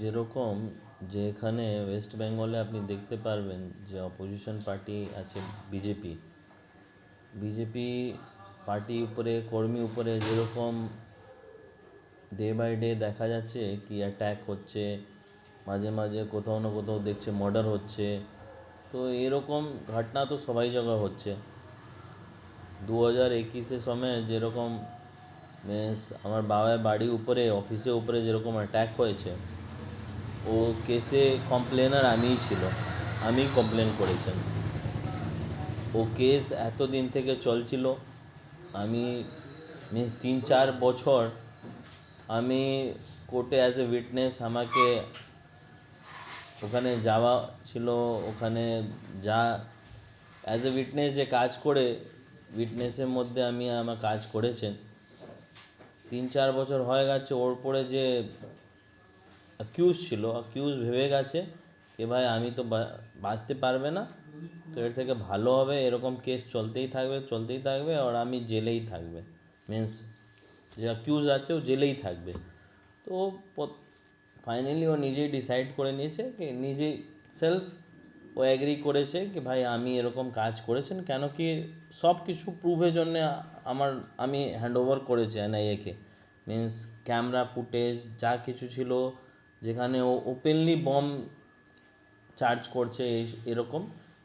যেরকম যে এখানে ওয়েস্ট বেঙ্গলে আপনি দেখতে পারবেন যে অপোজিশন পার্টি আছে বিজেপি বিজেপি পার্টি উপরে, কর্মী উপরে যেরকম ডে বাই ডে দেখা যাচ্ছে কি অ্যাট্যাক হচ্ছে, মাঝে মাঝে কোথাও না কোথাও দেখছে মার্ডার হচ্ছে, তো এরকম ঘটনা তো সবাই জায়গায় হচ্ছে। দু হাজার একুশের সময় যেরকম আমার বাবার বাড়ির উপরে অফিসের উপরে যেরকম অ্যাট্যাক হয়েছে ও কেসে কমপ্লেনার আমিই ছিল আমি কমপ্লেন করেছেন। ও কেস এতদিন থেকে চলছিল, আমি মিন্স তিন চার বছর আমি কোর্টে অ্যাজ এ উইটনেস আমাকে ওখানে যাওয়া ছিল, ওখানে যা অ্যাজ এ উইটনেস যে কাজ করে উইটনেসের মধ্যে আমি আমার কাজ করেছেন। তিন চার বছর হয়ে গেছে, ওর পরে যে অ্যাকিউজ ছিল অ্যাকিউজ ভেবে গেছে যে ভাই আমি তো বাঁচতে পারবে না, তো এর থেকে ভালো হবে, এরকম কেস চলতেই থাকবে চলতেই থাকবে আর আমি জেলেই থাকবে। মিন্স যে অ্যাকিউজ আছে ও জেলেই থাকবে। তো ফাইনালি ও নিজেই ডিসাইড করে নিয়েছে কি নিজেই সেলফ ও অ্যাগ্রি করেছে কি ভাই আমি এরকম কাজ করেছেন, কেন কি সব কিছু প্রুফের জন্যে আমার, আমি হ্যান্ড ওভার করেছি এনআইএকে মিন্স ক্যামেরা ফুটেজ যা কিছু ছিল যেখানে ও ওপেনলি বম চার্জ করছে এরকম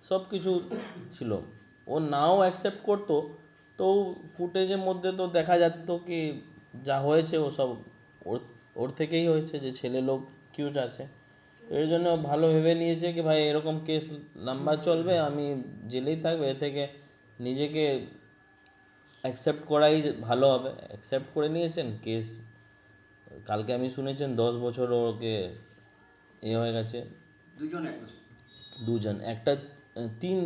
সব কিছু ছিল। ও নাও অ্যাকসেপ্ট করতো, তো ফুটেজের মধ্যে তো দেখা যেত কি যা হয়েছে, ও সব ওর ওর থেকেই হয়েছে যে ছেলে লোক কিউট আছে। তো এর জন্য ভালো ভেবে নিয়েছে কি ভাই এরকম কেস লম্বা চলবে, আমি জেলেই থাকব, এ থেকে নিজেকে অ্যাকসেপ্ট করাই ভালো হবে। অ্যাকসেপ্ট করে নিয়েছেন কেস কালকে আমি শুনেছেন দশ বছর ওকে এ হয়ে গেছে। দুজন দুজন। একটা তিন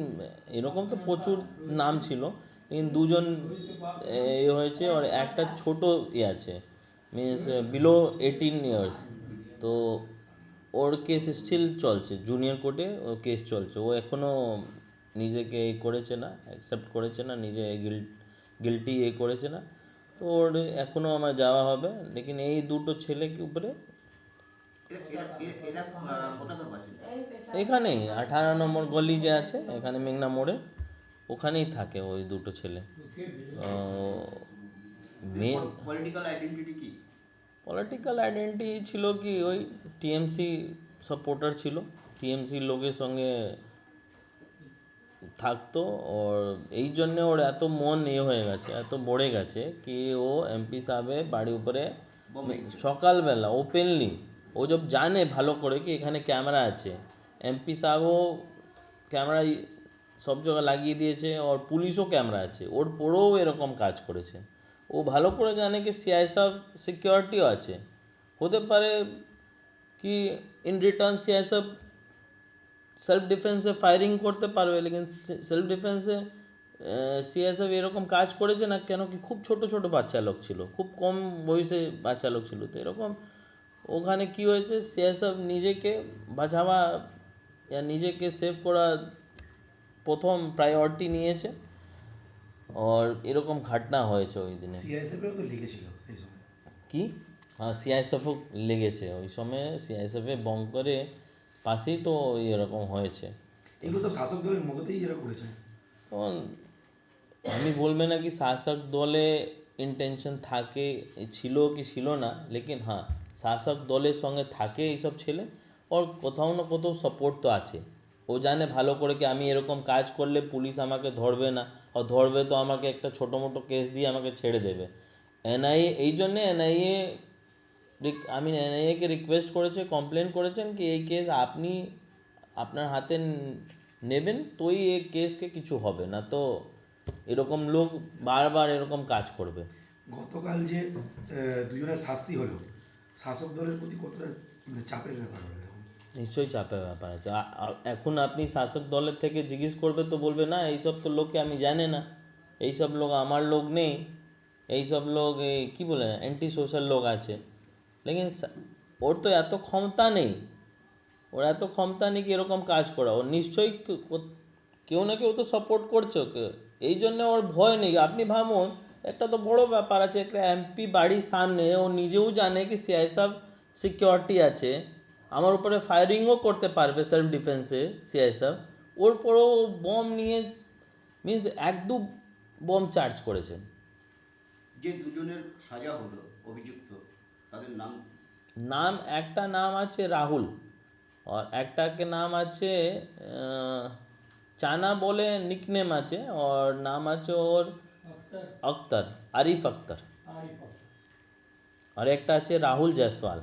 এরকম তো প্রচুর নাম ছিল কিন্তু দুজন এ হয়েছে আর একটা ছোট ই আছে মিনস বিলো এইটিন ইয়ার্স তো ওর কেস স্টিল চলছে জুনিয়র কোর্টে ও কেস চলছে। ও এখনও নিজেকে এ করেছে না অ্যাকসেপ্ট করেছে না নিজে গিল গিলটি এ করেছে না। তো ওর এখনও আমার যাওয়া হবে লেকিন এই দুটো ছেলেকে উপরে এখানেই আঠারো নম্বর গলি যে আছে এখানে মেঘনা মোড়ে ওখানেই থাকে ওই দুটো ছেলে। মেন পলিটিক্যাল পলিটিক্যাল আইডেন্টি ছিল কি ওই টিএমসি সাপোর্টার ছিল টিএমসি লোকের সঙ্গে থাকতো ওর এই জন্যে ওর এত মন ইয়ে হয়ে গেছে এত বড়ে গেছে কি ও এমপি সাহেবের বাড়ি উপরে সকালবেলা ওপেনলি ও জব জানে ভালো করে কি এখানে ক্যামেরা আছে এমপি সাহেবও ক্যামেরা সব জায়গায় লাগিয়ে দিয়েছে ওর পুলিশও ক্যামেরা আছে ওর পরেও এরকম কাজ করেছে। ও ভালো করে জানে কি সিআই সাহেব সিকিউরিটিও আছে হতে পারে কি ইন রিটার্ন সিআই সাহেব সেলফ ডিফেন্সে ফায়ারিং করতে পারবে লেকিন সেলফ ডিফেন্সে সিএসএফ এরকম কাজ করেছে না কেন কি খুব ছোট ছোট বাচ্চা লোক ছিল খুব কম বয়সে বাচ্চা লোক ছিল। তো এরকম ওখানে কি হয়েছে সিএসএফ নিজেকে বাঁচাবা ইয়া নিজেকে সেভ করা প্রথম প্রায়োরিটি নিয়েছে আর এরকম ঘটনা হয়েছে ওই দিনে। কি? হ্যাঁ সিআইএসএফও লেগেছে। ওই সময় সিআইএসএফে বঙ্করে পাশেই তো এরকম হয়েছে। এগুলো তো শাসক দলের মদতেই এরা করেছে। আমি বলবে না কি শাসক দলে ইন্টেনশন থাকে ছিল কি ছিল না লেকিন হ্যাঁ শাসক দলের সঙ্গে থাকে এইসব ছেলে ওর কোথাও না কোথাও সাপোর্ট তো আছে। ও জানে ভালো করে কি আমি এরকম কাজ করলে পুলিশ আমাকে ধরবে না ও ধরবে তো আমাকে একটা ছোটো মোটো কেস দিয়ে আমাকে ছেড়ে দেবে। এনআইএ এই জন্যে এনআইএ আমি এনআইএকে রিকোয়েস্ট করেছে কমপ্লেন করেছেন কি এই কেস আপনি আপনার হাতে নেবেন তোই এই কেসকে কিছু হবে না। তো এরকম লোক বারবার এরকম কাজ করবে। গতকাল যে দুজনের শাস্তি হলো শাসক দলের প্রতি কতটা মানে চাপের ব্যাপার হলো নিশ্চয়ই চাপের ব্যাপার আছে। এখন আপনি শাসক দলের থেকে জিজ্ঞেস করবে তো বলবে না এইসব তো লোককে আমি জানে না। এইসব লোক আমার লোক নেই। এইসব লোক এই কী বলে অ্যান্টি সোশ্যাল লোক আছে। লেকিন ওর তো এত ক্ষমতা নেই। ওর এত ক্ষমতা নেই কি এরকম কাজ করা। ওর নিশ্চয়ই কেউ না কেউ তো সাপোর্ট করছে ওকে। এই জন্য ওর ভয় নেই। আপনি ভাবুন, একটা তো বড় ব্যাপার আছে, একটা এমপি বাড়ির সামনে ও নিজেও জানে কি সিআই সাহেব সিকিউরিটি আছে। আমার উপরে ফায়ারিংও করতে পারবে সেলফ ডিফেন্সে সিআইএসএফ ওর পরেও বম নিয়ে মিন্স এক দু বম চার্জ করেছেন যে দুজনের সাজা হলো, অভিযুক্ত তাদের নাম? নাম একটা নাম আছে রাহুল আর একটাকে নাম আছে চানা বলে নিকনেম আছে আর নাম আছে ওর আক্তার। আরিফ আক্তার। আর একটা আছে রাহুল জয়সওয়াল।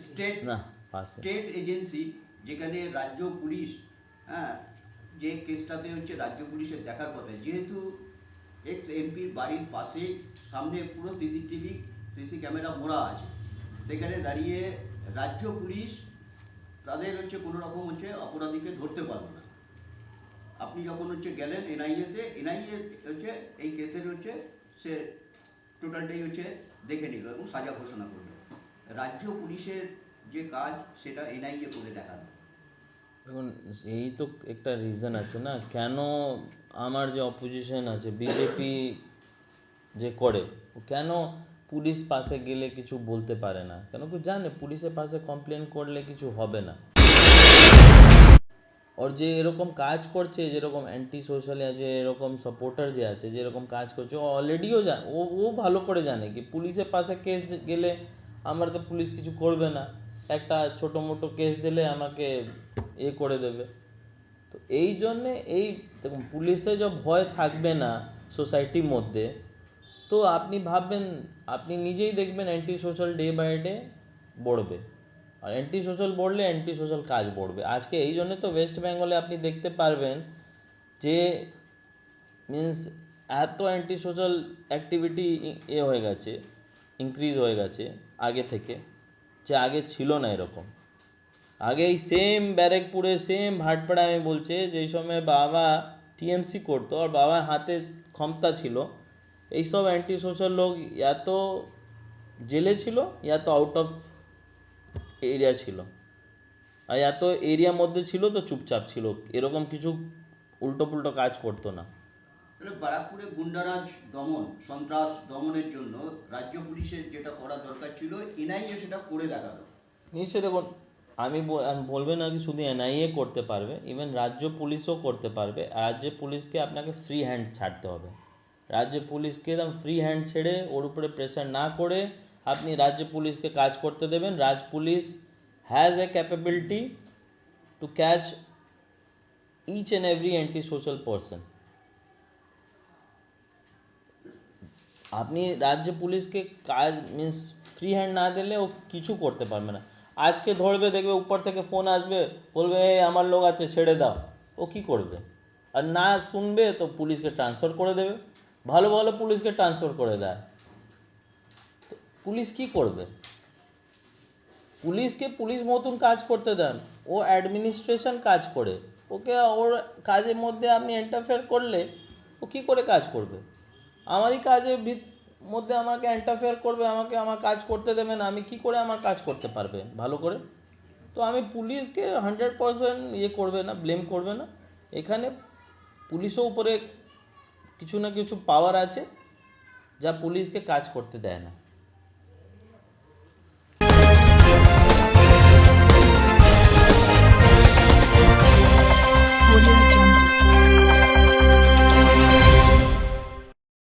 স্টেট না। স্টেট এজেন্সি যেখানে রাজ্য পুলিশ হ্যাঁ যে কেসটাতে হচ্ছে রাজ্য পুলিশের দেখার কথা। যেহেতু এক্স এমপির বাড়ির পাশে, সামনে পুরো সিসিটিভি সিসি ক্যামেরা মোড়া আছে। সেখানে দাঁড়িয়ে রাজ্য পুলিশ তাদের হচ্ছে কোনো রকম হচ্ছে অপরাধীকে ধরতে পারল না। আপনি যখন হচ্ছে গেলেন এনআইএতে এনআইএ হচ্ছে এই কেসের হচ্ছে সে টোটালটাই হচ্ছে দেখে নিল এবং সাজা ঘোষণা করল। রাজ্য পুলিশের যে কাজ, সেটা এনআইএ করে দেখানো দেখুন, এই তো একটা রিজন আছে না। কেন আমার যে অপোজিশন আছে বিজেপি যে করে কেন পুলিশ পাশে গেলে কিছু বলতে পারে না? কেন কি জানে, পুলিশের পাশে কমপ্লেন করলে কিছু হবে না। ওর যে এরকম কাজ করছে, যেরকম অ্যান্টি সোশ্যাল যে এরকম সাপোর্টার যে আছে, যেরকম কাজ করছে, ও অলরেডিও জানে, ও ও ভালো করে জানে কি পুলিশের পাশে কেস গেলে আমার তো পুলিশ কিছু করবে না। একটা ছোটো মোটো কেস দিলে আমাকে এ করে দেবে। তো এই জন্যে এই দেখুন, পুলিশে যে ভয় থাকবে না সোসাইটির মধ্যে, তো আপনি ভাববেন, আপনি নিজেই দেখবেন anti social day by day বাড়বে। আর অ্যান্টি সোশ্যাল বললে অ্যান্টি সোশ্যাল কাজ বাড়বে। আজকে এই জন্যে তো ওয়েস্ট বেঙ্গলে আপনি দেখতে পারবেন যে মিন্স এত অ্যান্টি সোশ্যাল অ্যাক্টিভিটি এ হয়ে গেছে ইনক্রিজ হয়ে গেছে আগে থেকে। যে আগে ছিল না এরকম। আগে এই সেম ব্যারেকপুরে সেম ভাটপাড়া আমি বলছে যেই সময় বাবা টিএমসি করতো, আর বাবার হাতে ক্ষমতা ছিল। এইসব অ্যান্টি সোশ্যাল লোক ইয়া তো জেলে ছিল ইয়া তো আউট অফ এরিয়া ছিল। আর এত এরিয়ার মধ্যে ছিল তো চুপচাপ ছিল। এরকম কিছু উল্টো পুল্টো কাজ করতো না। তাহলে ব্যারাকপুরে গুন্ডারাজ দমন, সন্ত্রাস দমনের জন্য রাজ্য পুলিশের যেটা করা দরকার ছিল, এনআইএ সেটা করে দেখাল। নিশ্চয়ই দেখুন, আমি বল- আমি বলবে না কি শুধু এনআইএ করতে পারবে ইভেন রাজ্য পুলিশও করতে পারবে রাজ্য পুলিশকে আপনাকে ফ্রি হ্যান্ড ছাড়তে হবে। রাজ্য পুলিশকে একদম ফ্রি হ্যান্ড ছেড়ে ওর উপরে প্রেশার না করে আপনি রাজ্য পুলিশকে কাজ করতে দেবেন। রাজ police has a capability to catch each and every anti social person আপনি রাজ্য পুলিশকে কাজ মিন্স ফ্রি হ্যান্ড না দিলে ও কিছু করতে পারবে না। আজকে ধরবে, দেখবে উপর থেকে ফোন আসবে, বলবে, এই আমার লোক আছে, ছেড়ে দাও। ও কি করবে? আর না শুনবে তো পুলিশকে ট্রান্সফার করে দেবে। ভালো ভালো পুলিশকে ট্রান্সফার করে দেয়। পুলিশ কি করবে? পুলিশকে পুলিশ মতন কাজ করতে দেন। ও অ্যাডমিনিস্ট্রেশন কাজ করে। ওকে ওর কাজের মধ্যে আপনি ইন্টারফেয়ার করলে ও কী করে কাজ করবে? আমারই কাজের ভিত মধ্যে আমাকে ইন্টারফেয়ার করবে, আমাকে আমার কাজ করতে দেবে না, আমি কি করে আমার কাজ করতে পারবে? ভালো করে? তো আমি পুলিশকে হান্ড্রেড পারসেন্ট ইয়ে করবে না ব্লেম করবে না। এখানে পুলিশও উপরে কিছু না কিছু পাওয়ার আছে, যা পুলিশকে কাজ করতে দেয় না।